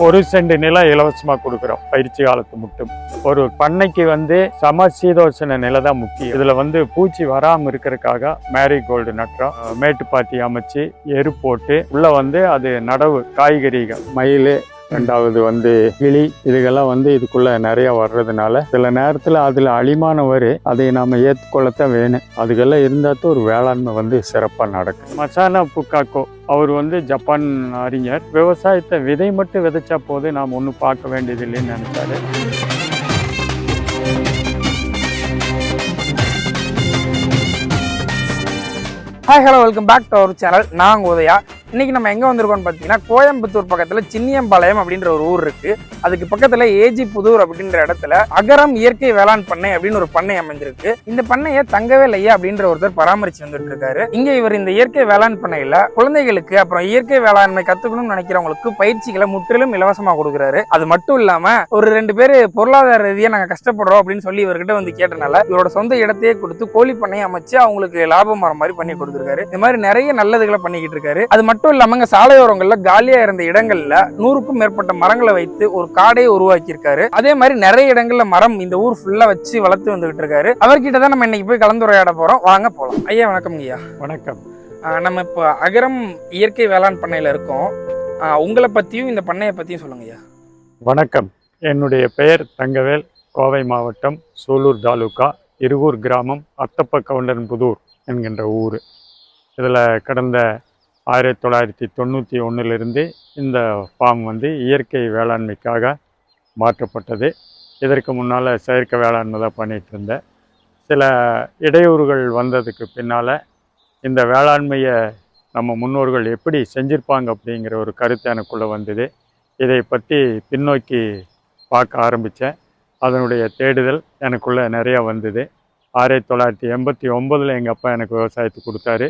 ஒரு சென்ட் நிலம் இலவசமாக கொடுக்குறோம். பயிற்சி காலத்து மட்டும். ஒரு பண்ணைக்கு வந்து சமசீதோஷண நிலை தான் முக்கியம். இதில் வந்து பூச்சி வராமல் இருக்கிறதுக்காக மேரிகோல்டு நட்டுறோம். மேட்டுப்பாத்தி அமைச்சு எரு போட்டு உள்ளே வந்து அது நடவு காய்கறிகள் மயில் ரெண்டாவது வந்து கிளி இதுகெல்லாம் வந்து இதுக்குள்ள நிறைய வர்றதுனால சில நேரத்தில் அதில் அழிமான வரும் அதை நாம் ஏற்றுக்கொள்ளத்தான் வேணும். அதுக்கெல்லாம் இருந்தால் தான் ஒரு வேளாண்மை வந்து சிறப்பாக நடக்கும். மசானா புக்காக்கோ அவர் வந்து ஜப்பான் அறிஞர். விவசாயத்தை விதை மட்டும் விதைச்சா போது நாம் ஒன்றும் பார்க்க வேண்டியது இல்லைன்னு நினைச்சாரு hi hello welcome back to our channel நான் உதயா. இன்னைக்கு நம்ம எங்கே வந்திருக்கோம்னு பார்த்தீங்கன்னா கோயம்புத்தூர் பக்கத்தில் சின்னியம்பாளையம் அப்படின்ற ஒரு ஊர் இருக்கு. அதுக்கு பக்கத்துல ஏஜி புதூர் அப்படின்ற இடத்துல அகரம் இயற்கை வேளாண் பண்ணை அப்படின்னு ஒரு பண்ணை அமைஞ்சிருக்கு. இந்த பண்ணையை தங்கவே ஐயா அப்படின்ற ஒருத்தர் பராமரிச்சு வந்துட்டு இருக்காரு இங்கே இவர் இந்த இயற்கை வேளாண் பண்ணையில் குழந்தைகளுக்கு அப்புறம் இயற்கை வேளாண்மை கத்துக்கணும்னு நினைக்கிறவங்களுக்கு பயிற்சிகளை முற்றிலும் இலவசமாக கொடுக்குறாரு. அது மட்டும் இல்லாமல் ஒரு ரெண்டு பேர் பொருளாதார ரீதியாக நாங்கள் கஷ்டப்படுறோம் அப்படின்னு சொல்லி இவர்கிட்ட வந்து கேட்டனால இவரோட சொந்த இடத்தையே கொடுத்து கோழி பண்ணையை அமைச்சு அவங்களுக்கு லாபம் வர மாதிரி பண்ணி கொடுத்துருக்காரு. இந்த மாதிரி நிறைய நல்லதுகளை பண்ணிக்கிட்டு இருக்காரு. அது மட்டும் இல்லாம இங்க சாலையோரங்கள்ல காலியா இருந்த இடங்கள்ல நூறுக்கும் மேற்பட்ட மரங்களை வைத்து ஒரு காடையை உருவாக்கி இருக்காரு அதே மாதிரி நிறைய இடங்கள்ல மரம் இந்த ஊர் ஃபுல்லா வச்சு வளர்த்து வந்துகிட்டு இருக்காரு அவர்கிட்ட தான் நம்ம இன்னைக்கு போய் கலந்துரையாட போறோம். வாங்க போலாம். ஐயா வணக்கம் ஐயா. வணக்கம். நம்ம இப்போ அகரம் இயற்கை வேளாண் பண்ணையில இருக்கோம். உங்களை பத்தியும் இந்த பண்ணையை பத்தியும் சொல்லுங்க ஐயா. வணக்கம். என்னுடைய பெயர் தங்கவேல். கோவை மாவட்டம் சூலூர் தாலுகா இருகூர் கிராமம் அத்தப்ப கவுண்டன்புதூர் என்கின்ற ஊர். இதில் கடந்த ஆயிரத்தி தொள்ளாயிரத்தி தொண்ணூற்றி ஒன்றிலிருந்து இந்த ஃபார்ம் வந்து இயற்கை வேளாண்மைக்காக மாற்றப்பட்டது. இதற்கு முன்னால் செயற்கை வேளாண்மை தான் பண்ணிகிட்டு இருந்தேன் சில இடையூறுகள் வந்ததுக்கு பின்னால் இந்த வேளாண்மையை நம்ம முன்னோர்கள் எப்படி செஞ்சிருப்பாங்க அப்படிங்கிற ஒரு கருத்து எனக்குள்ளே வந்தது. இதை பற்றி பின்னோக்கி பார்க்க ஆரம்பித்தேன் அதனுடைய தேடுதல் எனக்குள்ளே நிறையா வந்தது. ஆயிரத்தி தொள்ளாயிரத்தி எண்பத்தி ஒம்பதில் எங்கள் அப்பா எனக்கு விவசாயத்துக்கு கொடுத்தாரு.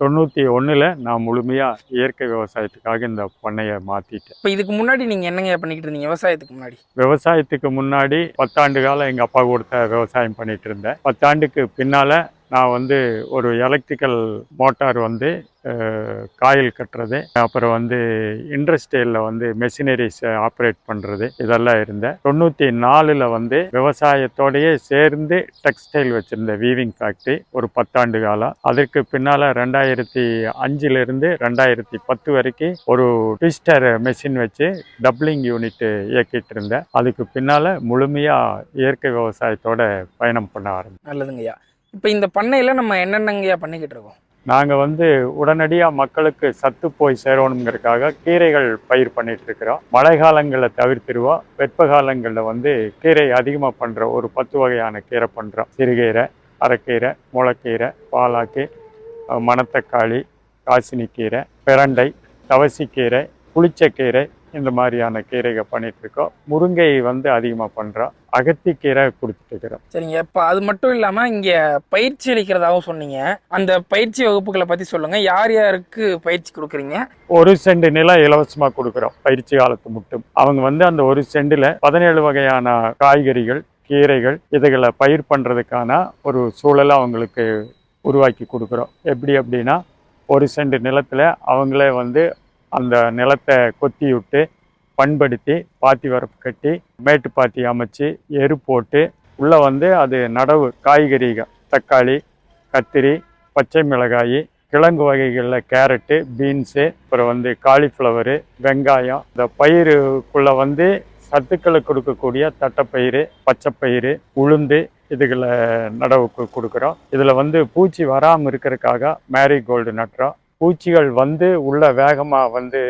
தொண்ணூற்றி ஒன்றில் நான் முழுமையாக இயற்கை விவசாயத்துக்காக இந்த பண்ணையை மாற்றிட்டேன் இப்போ இதுக்கு முன்னாடி நீங்க என்னங்க பண்ணிக்கிட்டு இருந்தீங்க? விவசாயத்துக்கு முன்னாடி. விவசாயத்துக்கு முன்னாடி பத்தாண்டு காலம் எங்கள் அப்பா கொடுத்த விவசாயம் பண்ணிட்டு இருந்தேன். பத்தாண்டுக்கு பின்னால் நான் வந்து ஒரு எலக்ட்ரிக்கல் மோட்டார் வந்து காயில் கட்டுறது அப்புறம் வந்து இண்டஸ்ட்ரியலில் வந்து மெஷினரிஸ் ஆப்ரேட் பண்ணுறது இதெல்லாம் இருந்தேன். தொண்ணூற்றி நாலில் வந்து விவசாயத்தோடையே சேர்ந்து டெக்ஸ்டைல் வச்சுருந்த வீவிங் ஃபேக்ட்ரி ஒரு பத்தாண்டு காலம். அதற்கு பின்னால் ரெண்டாயிரத்தி அஞ்சிலிருந்து ரெண்டாயிரத்தி பத்து வரைக்கும் ஒரு ட்விஸ்டர் மெஷின் வச்சு டப்ளிங் யூனிட்டு இயக்கிட்டு இருந்தேன் அதுக்கு பின்னால் முழுமையாக இயற்கை விவசாயத்தோட பயணம் பண்ண ஆரம்பிச்சேன். நல்லதுங்கய்யா. இப்போ இந்த பண்ணையில் நம்ம என்னென்னங்கய்யா பண்ணிக்கிட்டு இருக்கோம் நாங்கள் வந்து உடனடியாக மக்களுக்கு சத்து போய் சேரணுங்கிறதுக்காக கீரைகள் பயிர் பண்ணிகிட்ருக்கிறோம் மழை காலங்களில் தவிர்த்துருவோம் வெப்ப காலங்களில் வந்து கீரை அதிகமாக பண்ணுற ஒரு பத்து வகையான கீரை பண்ணுறோம் சிறுகீரை அரைக்கீரை முளைக்கீரை பாலாக்கு மணத்தக்காளி காசினி கீரை பிரண்டை தவசிக்கீரை புளிச்சக்கீரை இந்த மாதிரியான கீரைகள் பண்ணிட்டு இருக்கோம். முருங்கை வந்து அதிகமாக பண்ணுறோம் அகத்திக்கீரை கொடுத்துட்டு இருக்கிறோம். சரிங்க. இப்போ அது மட்டும் இல்லாம இங்க பயிற்சி அளிக்கிறதாகவும் சொன்னீங்க. அந்த பயிற்சி வகுப்புகளை பத்தி சொல்லுங்க. யார் யாருக்கு பயிற்சி கொடுக்குறீங்க? ஒரு சென்ட் நிலம் இலவசமாக கொடுக்குறோம். பயிற்சி காலத்து மட்டும். அவங்க வந்து அந்த ஒரு சென்டில் பதினேழு வகையான காய்கறிகள் கீரைகள் இதுகளை பயிர் பண்ணுறதுக்கான ஒரு சூழலை அவங்களுக்கு உருவாக்கி கொடுக்குறோம். எப்படி அப்படின்னா ஒரு சென்ட் நிலத்தில் அவங்களே வந்து அந்த நிலத்தை கொத்தி விட்டு பண்படுத்தி பாத்தி வரப்பு கட்டி மேட்டு பாத்தி அமைச்சு எரு போட்டு உள்ளே வந்து அது நடவு காய்கறிகள் தக்காளி கத்திரி பச்சை மிளகாய் கிழங்கு வகைகளில் கேரட்டு பீன்ஸு அப்புறம் வந்து காலிஃப்ளவரு வெங்காயம் இந்த பயிருக்குள்ளே வந்து சத்துக்களை கொடுக்கக்கூடிய தட்டைப்பயிறு பச்சைப்பயிறு உளுந்து இதுகளை நடவுக்கு கொடுக்குறோம். இதில் வந்து பூச்சி வராமல் இருக்கிறதுக்காக மேரிகோல்டு நட்டுறோம். பூச்சிகள் வந்து உள்ள வேகமாக வந்து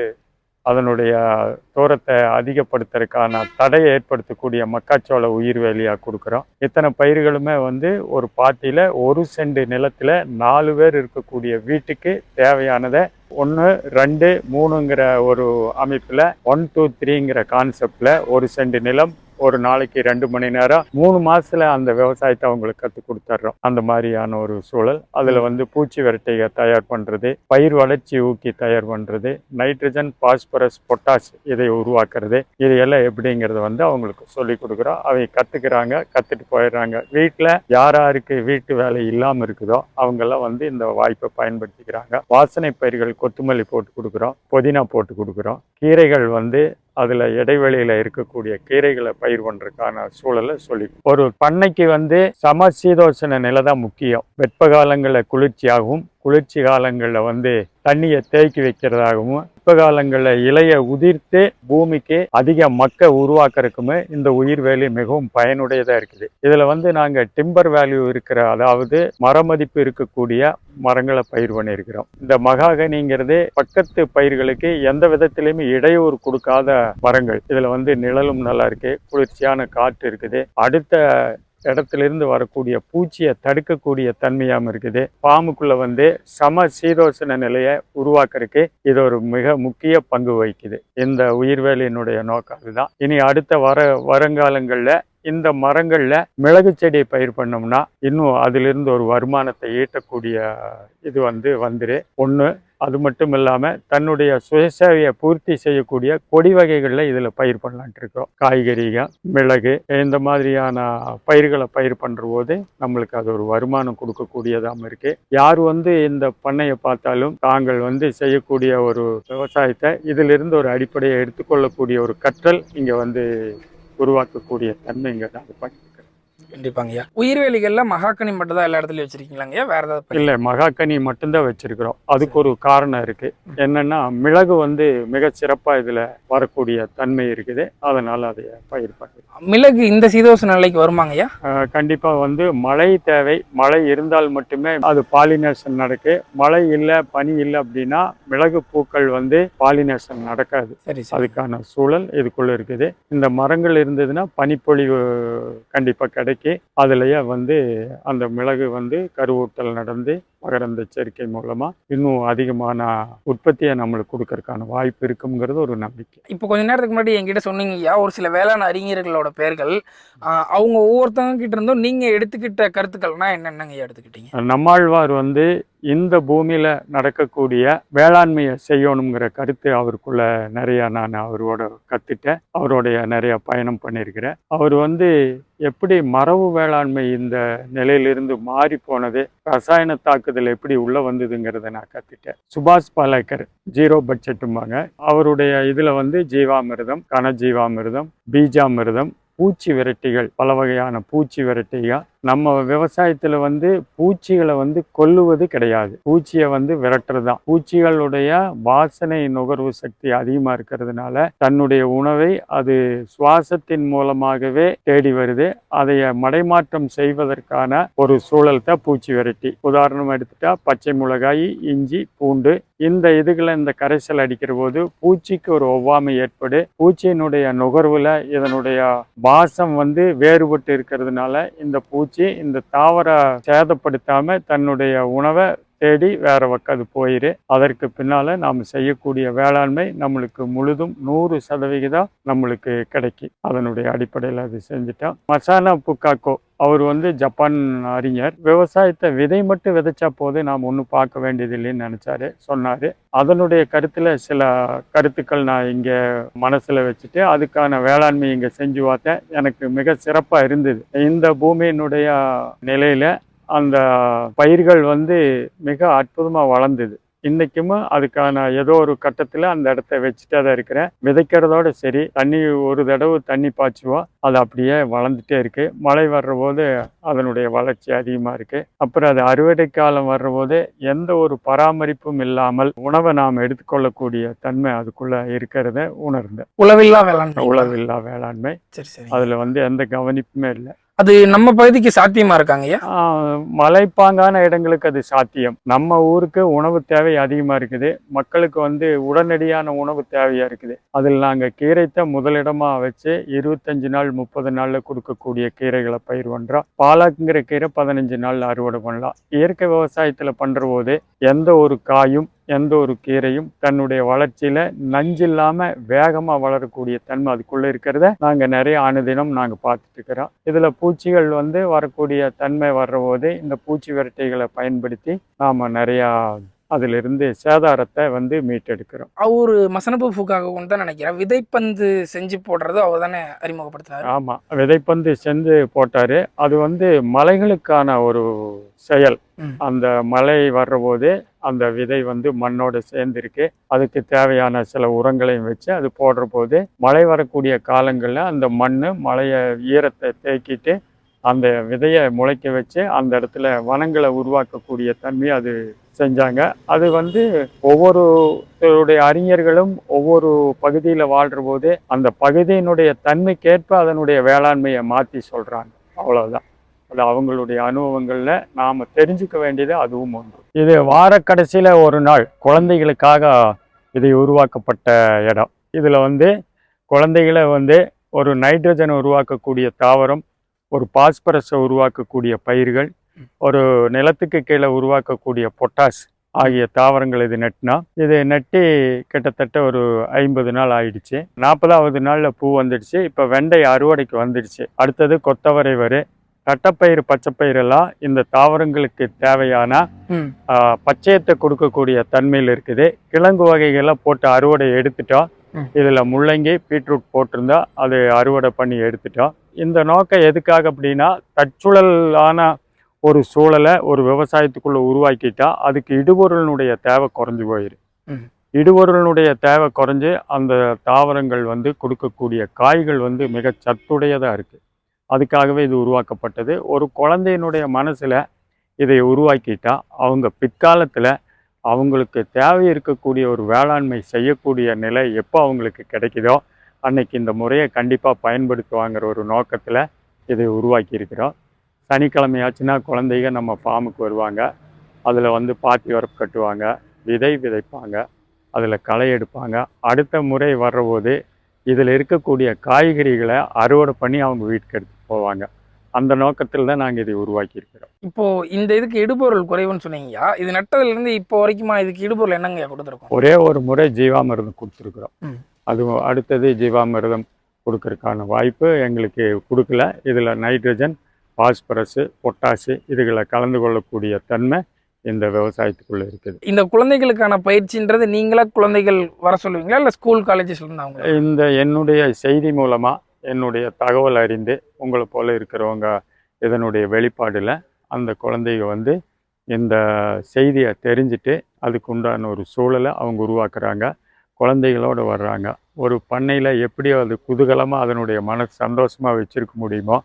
அதனுடைய தூரத்தை அதிகப்படுத்துறதுக்கான தடையை ஏற்படுத்தக்கூடிய மக்காச்சோள உயிர் வேலியாக கொடுக்குறோம். இத்தனை பயிர்களுமே வந்து ஒரு பாத்தியில் ஒரு செண்டு நிலத்தில் நாலு பேர் இருக்கக்கூடிய வீட்டுக்கு தேவையானதை ஒன்று ரெண்டு மூணுங்கிற ஒரு அமைப்பில் ஒன் டூ த்ரீங்கிற கான்செப்டில் ஒரு செண்டு நிலம் ஒரு நாளைக்கு ரெண்டு மணி நேரம் மூணு மாசத்துல அந்த விவசாயத்தை அவங்களுக்கு கற்றுக் கொடுத்துட்றோம் அந்த மாதிரியான ஒரு சூழல். அதில் வந்து பூச்சி விரட்டையை தயார் பண்ணுறது பயிர் வளர்ச்சி ஊக்கி தயார் பண்ணுறது நைட்ரஜன் பாஸ்பரஸ் பொட்டாஷ் இதை உருவாக்குறது இது எல்லாம் எப்படிங்கிறத வந்து அவங்களுக்கு சொல்லி கொடுக்குறோம். அவங்க கற்றுக்குறாங்க கற்றுட்டு போயிடுறாங்க. வீட்டில் யார் யாருக்கு வீட்டு வேலை இல்லாமல் இருக்குதோ அவங்கெல்லாம் வந்து இந்த வாய்ப்பை பயன்படுத்திக்கிறாங்க. வாசனை பயிர்கள் கொத்துமல்லி போட்டு கொடுக்குறோம் புதினா போட்டு கொடுக்குறோம். கீரைகள் வந்து அதில் இடைவெளியில் இருக்கக்கூடிய கீரைகளை பயிர் பண்ணுறதுக்கான சூழலை சொல்லி ஒரு பண்ணைக்கு வந்து சமசீதோஷண நிலை தான் முக்கியம். வெப்ப காலங்களில் குளிர்ச்சியாகவும் குளிர்ச்சி காலங்களில் வந்து தண்ணியை தேக்கி வைக்கிறதாகவும் வெப்ப காலங்களில் இலையை உதிர்த்து பூமிக்கு அதிக மக்க உருவாக்குறதுக்குமே இந்த உயிர் வேலி மிகவும் பயனுடையதாக இருக்குது. இதில் வந்து நாங்கள் டிம்பர் வேல்யூ இருக்கிற அதாவது மரமதிப்பு இருக்கக்கூடிய மரங்களை பயிர் பண்ணியிருக்கிறோம். இந்த மகாகனிங்கிறது பக்கத்து பயிர்களுக்கு எந்த விதத்திலையுமே இடையூறு கொடுக்காத மரங்கள். இதில் வந்து நிழலும் நல்லா இருக்கு குளிர்ச்சியான காற்று இருக்குது. அடுத்த இடத்துல இருந்து வரக்கூடிய பூச்சியை தடுக்கக்கூடிய தன்மையாகவும் இருக்குது. பாம்புக்குள்ளே வந்து சம சீதோஷண நிலையை உருவாக்குறதுக்கு இது ஒரு மிக முக்கிய பங்கு வகிக்குது. இந்த உயிர்வேலியினுடைய நோக்கம் அதுதான். இனி அடுத்த வர வருங்காலங்களில் இந்த மரங்களில் மிளகு செடியை பயிர் பண்ணோம்னா இன்னும் அதிலிருந்து ஒரு வருமானத்தை ஈட்டக்கூடிய இது வந்து வந்துரு. ஒன்று அது மட்டும் இல்லாமல் தன்னுடைய சுயசேவையை பூர்த்தி செய்யக்கூடிய கொடி வகைகளில் இதில் பயிர் பண்ணலான்ட்டு இருக்கோம் காய்கறிகள் மிளகு இந்த மாதிரியான பயிர்களை பயிர் பண்ணுற போது நம்மளுக்கு அது ஒரு வருமானம் கொடுக்கக்கூடியதாகவும் இருக்குது யார் வந்து இந்த பண்ணையை பார்த்தாலும் தாங்கள் வந்து செய்யக்கூடிய ஒரு விவசாயத்தை இதிலிருந்து ஒரு அடிப்படையை எடுத்துக்கொள்ளக்கூடிய ஒரு கற்றல் இங்கே வந்து உருவாக்கக்கூடிய தன்மை இங்கே நான் பண்ணியிருக்கிறேன் கண்டிப்பாங்கய்யா உயிர்வேலிகள்ல மகாக்கனி மட்டும் தான் எல்லா இடத்துலயும் வச்சிருக்கீங்களாங்கய்யா வேற ஏதாவது? இல்லை மகாக்கனி மட்டும்தான் வச்சிருக்கிறோம். அதுக்கு ஒரு காரணம் இருக்கு. என்னன்னா மிளகு வந்து மிக சிறப்பா இதுல வரக்கூடிய தன்மை இருக்குது. அதனால அதை பயிர் பண்ணுறோம் மிளகு இந்த சீதோஷ நிலைக்கு வருமாங்கய்யா கண்டிப்பா வந்து மழை தேவை. மழை இருந்தால் மட்டுமே அது பாலினேஷன் நடக்கு. மழை இல்லை பனி இல்லை அப்படின்னா மிளகு பூக்கள் வந்து பாலினேஷன் நடக்காது. சரி சரி. அதுக்கான சூழல் இதுக்குள்ள இருக்குது. இந்த மரங்கள் இருந்ததுன்னா பனிப்பொழிவு கண்டிப்பா கிடைக்கும். அதுலயே வந்து அந்த மிளகு வந்து கருவூட்டல் நடந்து மகரந்த சேர்க்கை மூலமா இன்னும் அதிகமான உற்பத்தியை நம்மளுக்கு கொடுக்கறதுக்கான வாய்ப்பு இருக்குங்கிறது ஒரு நம்பிக்கை. இப்போ கொஞ்ச நேரத்துக்கு முன்னாடி என்கிட்ட சொன்னீங்கய்யா ஒரு சில வேளாண் அறிஞர்களோட பெயர்கள். அவங்க ஒவ்வொருத்தவங்க கிட்ட இருந்தும் நீங்க எடுத்துக்கிட்ட கருத்துக்கள்னா என்னென்னங்கய்யா எடுத்துக்கிட்டீங்க? நம்மாழ்வார் வந்து இந்த பூமியில நடக்கக்கூடிய வேளாண்மையை செய்யணுங்கிற கருத்து அவருக்குள்ள நிறைய நான் அவரோட கத்துட்டேன் அவருடைய நிறைய பயணம் பண்ணியிருக்கிறேன். அவர் வந்து எப்படி மரபு வேளாண்மை இந்த நிலையிலிருந்து மாறி போனது ரசாயன தாக்குதல் எப்படி உள்ள வந்ததுங்கிறத நான் கத்துட்டேன் சுபாஷ் பாலேக்கர் ஜீரோ பட்ஜெட்டும்பாங்க அவருடைய இதுல வந்து ஜீவாமிர்தம் கனஜீவாமிர்தம் பீஜாமிர்தம் பூச்சி விரட்டிகள் பல வகையான பூச்சி விரட்டிகள் நம்ம விவசாயத்துல வந்து பூச்சிகளை வந்து கொல்லுவது கிடையாது. பூச்சியை வந்து விரட்டுறது தான் பூச்சிகளுடைய வாசனை நுகர்வு சக்தி அதிகமா இருக்கிறதுனால தன்னுடைய உணவை அது சுவாசத்தின் மூலமாகவே தேடி வருது. அதைய மடைமாற்றம் செய்வதற்கான ஒரு சூழல் தான் பூச்சி விரட்டி. உதாரணம் எடுத்துட்டா பச்சை மிளகாய் இஞ்சி பூண்டு இந்த இதுகளை இந்த கரைசல் அடிக்கிற போது பூச்சிக்கு ஒரு ஒவ்வாமை ஏற்படு. பூச்சியினுடைய நுகர்வுல இதனுடைய வாசம் வந்து வேறுபட்டு இருக்கிறதுனால இந்த பூச்சி இந்த தாவர சேதப்படுத்தாமல் தன்னுடைய உணவை தேடி வேற பக்கம் அது போயிரு. அதற்கு பின்னால நாம் செய்யக்கூடிய வேளாண்மை நம்மளுக்கு முழுதும் நூறு சதவிகிதம் நம்மளுக்கு கிடைக்கும் அதனுடைய அடிப்படையில் அது செஞ்சுட்டோம் மசானா புக்காக்கோ அவர் வந்து ஜப்பான் அறிஞர். விவசாயத்தை விதை மட்டும் விதைச்சா போது நாம் ஒன்றும் பார்க்க வேண்டியதில்லைன்னு நினச்சாரு சொன்னார். அதனுடைய கருத்தில் சில கருத்துக்கள் நான் இங்கே மனசில் வச்சுட்டு அதுக்கான வேளாண்மை இங்கே செஞ்சு பார்த்தேன். எனக்கு மிக சிறப்பாக இருந்தது. இந்த பூமியினுடைய நிலையில் அந்த பயிர்கள் வந்து மிக அற்புதமா வளர்ந்தது. இன்னைக்குமே அதுக்கான ஏதோ ஒரு கட்டத்துல அந்த இடத்த வச்சுட்டே தான் இருக்கிறேன். விதைக்கிறதோட சரி தண்ணி ஒரு தடவை தண்ணி பாய்ச்சுவோம் அது அப்படியே வளர்ந்துட்டே இருக்கு. மழை வர்ற போது அதனுடைய வளர்ச்சி அதிகமா இருக்கு. அப்புறம் அது அறுவடை காலம் வர்ற போது எந்த ஒரு பராமரிப்பும் இல்லாமல் உணவை நாம் எடுத்துக்கொள்ளக்கூடிய தன்மை அதுக்குள்ள இருக்கிறத உணர்ந்தேன். உளவில்லா வேளாண்மை. உழவில்லா வேளாண்மை. சரி சரி. அதுல வந்து எந்த கவனிப்புமே இல்லை. அது நம்ம பகுதிக்கு சாத்தியமா இருக்காங்கய்யா மலைப்பாங்கான இடங்களுக்கு அது சாத்தியம். நம்ம ஊருக்கு உணவு தேவை அதிகமா இருக்குது. மக்களுக்கு வந்து உடனடியான உணவு தேவையா இருக்குது. அதில் நாங்க கீரைத்தை முதலிடமா வச்சு இருபத்தஞ்சு நாள் முப்பது நாள்ல கொடுக்கக்கூடிய கீரைகளை பயிர் பண்றோம். பாலாக்குங்கிற கீரை பதினஞ்சு நாள்ல அறுவடை பண்ணலாம். இயற்கை விவசாயத்துல பண்ற போது எந்த ஒரு காயும் எந்த ஒரு கீரையும் தன்னுடைய வளர்ச்சியில நஞ்சில்லாமல் வேகமாக வளரக்கூடிய தன்மை அதுக்குள்ளே இருக்கிறத நாங்கள் நிறைய அனுதினம் நாங்கள் பார்த்துட்டு இருக்கிறோம். இதில் பூச்சிகள் வந்து வரக்கூடிய தன்மை வர்றபோது இந்த பூச்சி விரட்டைகளை பயன்படுத்தி நாம் நிறையா அதிலிருந்து சேதாரத்தை வந்து மீட்டெடுக்கிறோம். அவரு மசனப்பு ஃபூக்காக கொண்டு தான் நினைக்கிறேன் விதைப்பந்து செஞ்சு போடுறது அவர் தானே அறிமுகப்படுத்தினாரு ஆமாம் விதைப்பந்து சென்று போட்டார். அது வந்து மலைகளுக்கான ஒரு செயல். அந்த மழை வர்றபோது அந்த விதை வந்து மண்ணோடு சேர்ந்திருக்கு. அதுக்கு தேவையான சில உரங்களையும் வச்சு அது போடுற போது மழை வரக்கூடிய காலங்களில் அந்த மண் மழையை ஈரத்தை தேக்கிட்டு அந்த விதையை முளைக்க வச்சு அந்த இடத்துல வனங்களை உருவாக்கக்கூடிய தன்மையை அது செஞ்சாங்க. அது வந்து ஒவ்வொருத்தருடைய அறிஞர்களும் ஒவ்வொரு பகுதியில் வாழ்கிற போது அந்த பகுதியினுடைய தன்மைக்கேற்ப அதனுடைய வேளாண்மையை மாற்றி சொல்கிறாங்க அவ்வளோதான் அது அவங்களுடைய அனுபவங்களில் நாம் தெரிஞ்சுக்க வேண்டியது அதுவும் ஒன்று. இது வார கடைசியில் ஒரு நாள் குழந்தைகளுக்காக இது உருவாக்கப்பட்ட இடம். இதில் வந்து குழந்தைகளை வந்து ஒரு நைட்ரஜனை உருவாக்கக்கூடிய தாவரம் ஒரு பாஸ்பரஸை உருவாக்கக்கூடிய பயிர்கள் ஒரு நிலத்துக்கு கீழே உருவாக்கக்கூடிய பொட்டாஸ் ஆகிய தாவரங்கள் இது நட்டினா இது நட்டி கிட்டத்தட்ட ஒரு ஐம்பது நாள் ஆயிடுச்சு. நாற்பதாவது நாளில் பூ வந்துடுச்சு. இப்போ வெண்டை அறுவடைக்கு வந்துடுச்சு. அடுத்தது கொத்தவரை வரு தட்டைப்பயிறு பச்சைப்பயிரெல்லாம் இந்த தாவரங்களுக்கு தேவையான பச்சையத்தை கொடுக்கக்கூடிய தன்மையில் இருக்குது. கிழங்கு வகைகள்லாம் போட்டு அறுவடை எடுத்துட்டோம். இதில் முள்ளங்கி பீட்ரூட் போட்டிருந்தா அது அறுவடை பண்ணி எடுத்துட்டோம். இந்த நோக்கம் எதுக்காக அப்படின்னா தற்சூழலான ஒரு சூழலை ஒரு விவசாயத்துக்குள்ள உருவாக்கிட்டா அதுக்கு இடுபொருளினுடைய தேவை குறைஞ்சு போயிடும். இடுபொருளினுடைய தேவை குறைஞ்சு அந்த தாவரங்கள் வந்து கொடுக்கக்கூடிய காய்கள் வந்து மிக சத்துடையதாக இருக்குது அதுக்காகவே இது உருவாக்கப்பட்டது. ஒரு குழந்தையினுடைய மனசில் இதை உருவாக்கிட்டா அவங்க பிற்காலத்தில் அவங்களுக்கு தேவை இருக்கக்கூடிய ஒரு வேளாண்மை செய்யக்கூடிய நிலை எப்போ அவங்களுக்கு கிடைக்குதோ அன்னைக்கு இந்த முறையை கண்டிப்பாக பயன்படுத்துவாங்கிற ஒரு நோக்கத்தில் இதை உருவாக்கி இருக்கிறோம். சனிக்கிழமையாச்சுன்னா குழந்தைங்க நம்ம ஃபார்முக்கு வருவாங்க. அதில் வந்து பாத்தி வரப்பு கட்டுவாங்க விதை விதைப்பாங்க அதில் களை எடுப்பாங்க. அடுத்த முறை வர்றபோது இதில் இருக்கக்கூடிய காய்கறிகளை அறுவடை பண்ணி அவங்க வீட்டுக்கு எடுத்து போவாங்க. அந்த நோக்கத்தில் தான் நாங்கள் இதை உருவாக்கி இருக்கிறோம். இப்போ இந்த இதுக்கு இடுபொருள் குறைவுன்னு சொன்னீங்கயா இது நட்டதுல இருந்து இப்போ வரைக்குமா இதுக்கு இடுபொருள் என்னங்க கொடுத்துருக்கோம்? ஒரே ஒரு முறை ஜீவாமிர்தம் கொடுத்துருக்குறோம். ம். அது அடுத்தது ஜீவாமிர்தம் கொடுக்கறதுக்கான வாய்ப்பு எங்களுக்கு கொடுக்கல. இதில் நைட்ரஜன் பாஸ்பரஸு பொட்டாசு இதுகளை கலந்து கொள்ளக்கூடிய தன்மை இந்த விவசாயத்துக்குள்ளே இருக்குது. இந்த குழந்தைகளுக்கான பயிற்சின்றது நீங்களா குழந்தைகள் வர சொல்லுவீங்களா? இல்ல ஸ்கூல் காலேஜஸ்ல இருந்து அவங்க இந்த என்னுடைய செய்தி மூலமாக என்னுடைய தகவல் அறிந்து உங்களை போல இருக்கிறவங்க இதனுடைய வெளிப்பாடில் அந்த குழந்தைங்க வந்து இந்த செய்தியை தெரிஞ்சுட்டு அதுக்கு உண்டான ஒரு சூழலை அவங்க உருவாக்குறாங்க. குழந்தைகளோடு வர்றாங்க. ஒரு பண்ணையில் எப்படி அது குதூகலமாக அதனுடைய மன சந்தோஷமாக வச்சுருக்க முடியுமோ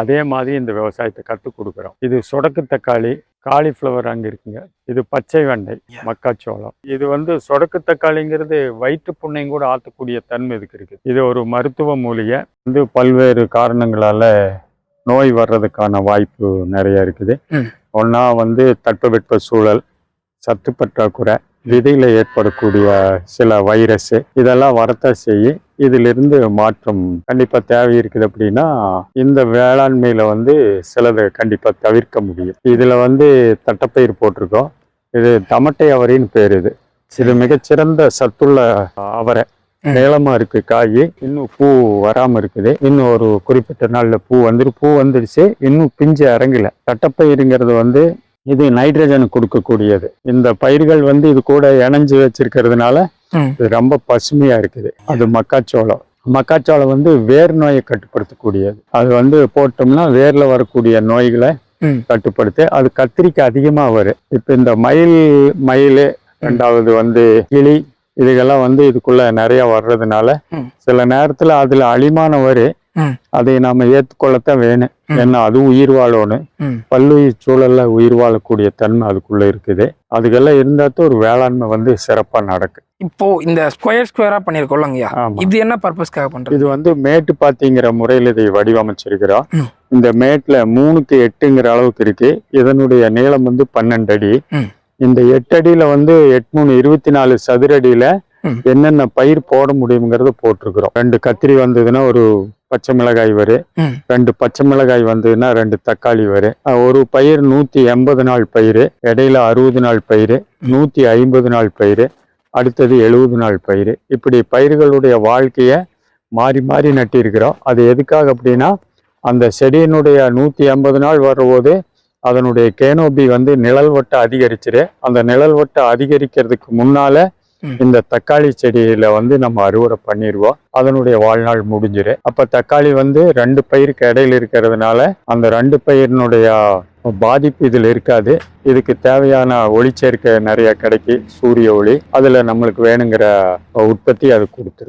அதே மாதிரி இந்த விவசாயத்தை கற்றுக் கொடுக்குறோம். இது சொடக்கு தக்காளி காலிஃப்ளவர் அங்கே இருக்குங்க. இது பச்சை வெண்டை. மக்காச்சோளம். இது வந்து சொடக்கு தக்காளிங்கிறது வயிற்று புண்ணையும் கூட ஆற்றக்கூடிய தன்மை இதுக்கு இருக்குது இது ஒரு மருத்துவ மூலிகை. வந்து பல்வேறு காரணங்களால நோய் வர்றதுக்கான வாய்ப்பு நிறைய இருக்குது. ஒன்றா வந்து தட்பவெட்ப சூழல் சத்து பற்றாக்குறை விதையில் ஏற்படக்கூடிய சில வைரஸ் இதெல்லாம் வரத்தான் செய்யும். இதிலிருந்து மாற்றம் கண்டிப்பாக தேவை இருக்குது அப்படின்னா இந்த வேளாண்மையில் வந்து சிலதை கண்டிப்பாக தவிர்க்க முடியும். இதில் வந்து தட்டைப்பயிர் போட்டிருக்கோம். இது தமட்டை அவரைன்னு பேர் இது. இது மிகச்சிறந்த சத்துள்ள அவரை. ம். நீளமா இருக்கு காய். இன்னும் பூ வராம இருக்குது. இன்னும் ஒரு குறிப்பிட்ட நாள்ல பூ வந்துரு பூ வந்துடுச்சு இன்னும் பிஞ்சு இறங்கல. தட்டைப்பயிருங்கிறது வந்து இது நைட்ரஜன் கொடுக்கக்கூடியது இந்த பயிர்கள் வந்து இது கூட இணைஞ்சு வச்சிருக்கிறதுனால. இது ரொம்ப பசுமையா இருக்குது அது மக்காச்சோளம் மக்காச்சோளம் வந்து வேர் நோயை கட்டுப்படுத்தக்கூடியது அது வந்து போட்டோம்னா வேர்ல வரக்கூடிய நோய்களை. கட்டுப்படுத்து அது கத்திரிக்காய் அதிகமா வரும் இப்போ இந்த மயில் மயில் ரெண்டாவது வந்து கிளி இதுகெல்லாம் வந்து இதுக்குள்ள நிறைய வர்றதுனால. சில நேரத்துல அதுல அழிமானம் வரும். அதை நாம ஏற்றுக்கொள்ளத்தான் வேணும். ஏன்னா அதுவும் உயிர் வாழணும். பல்லுயிர் சூழல்ல உயிர் வாழக்கூடிய தன்மை அதுக்குள்ள இருக்குது. அதுக்கெல்லாம் இருந்தா தான் ஒரு வேளாண்மை வந்து சிறப்பா நடக்கும். இப்போ இந்த ஸ்கொயர் ஸ்கொயரா பண்ணிருக்கோம்லங்கய்யா இது என்ன பர்பஸ்க்காக பண்றது? இது வந்து மேட்டு பாத்திங்கிற முறையில் இதை வடிவமைச்சிருக்கிறோம். இந்த மேட்ல மூணுக்கு எட்டுங்கிற அளவுக்கு இருக்கு. இதனுடைய நீளம் வந்து பன்னெண்டு அடி. இந்த எட்டு அடியில வந்து எட்நூறு இருபத்தி நாலு சதுர அடியில ம். என்னென்ன பயிர் போட முடியுங்கிறத போட்டிருக்கிறோம். ரெண்டு கத்திரி வந்ததுன்னா ஒரு பச்சை மிளகாய் வரும். ரெண்டு பச்சை மிளகாய் வந்ததுன்னா ரெண்டு தக்காளி வரும் ஒரு பயிர் நூத்தி எண்பது நாள் பயிர் இடையில அறுபது நாள் பயிர் நூத்தி ஐம்பது நாள் பயிர் அடுத்தது எழுபது நாள் பயிர் இப்படி பயிர்களுடைய வாழ்க்கையை மாறி மாறி நட்டிருக்கிறோம் அது எதுக்காக அப்படின்னா அந்த செடியினுடைய நூற்றி ஐம்பது நாள் வரும்போது அதனுடைய கேனோபி வந்து நிழல் வட்ட அதிகரிச்சிரு அந்த நிழல் வட்ட அதிகரிக்கிறதுக்கு முன்னால. இந்த தக்காளி செடியில வந்து நம்ம அறுவடை பண்ணிடுவோம் அதனுடைய வாழ்நாள் முடிஞ்சிரு. அப்ப தக்காளி வந்து ரெண்டு பயிருக்கு இடையில இருக்கிறதுனால அந்த ரெண்டு பயிரினுடைய பாதிப்பு இதில் இருக்காது. இதுக்கு தேவையான ஒளிச்சேர்க்கை நிறைய கிடைக்கி சூரிய ஒளி. அதில் நம்மளுக்கு வேணுங்கிற உற்பத்தி அது கொடுத்துரும்.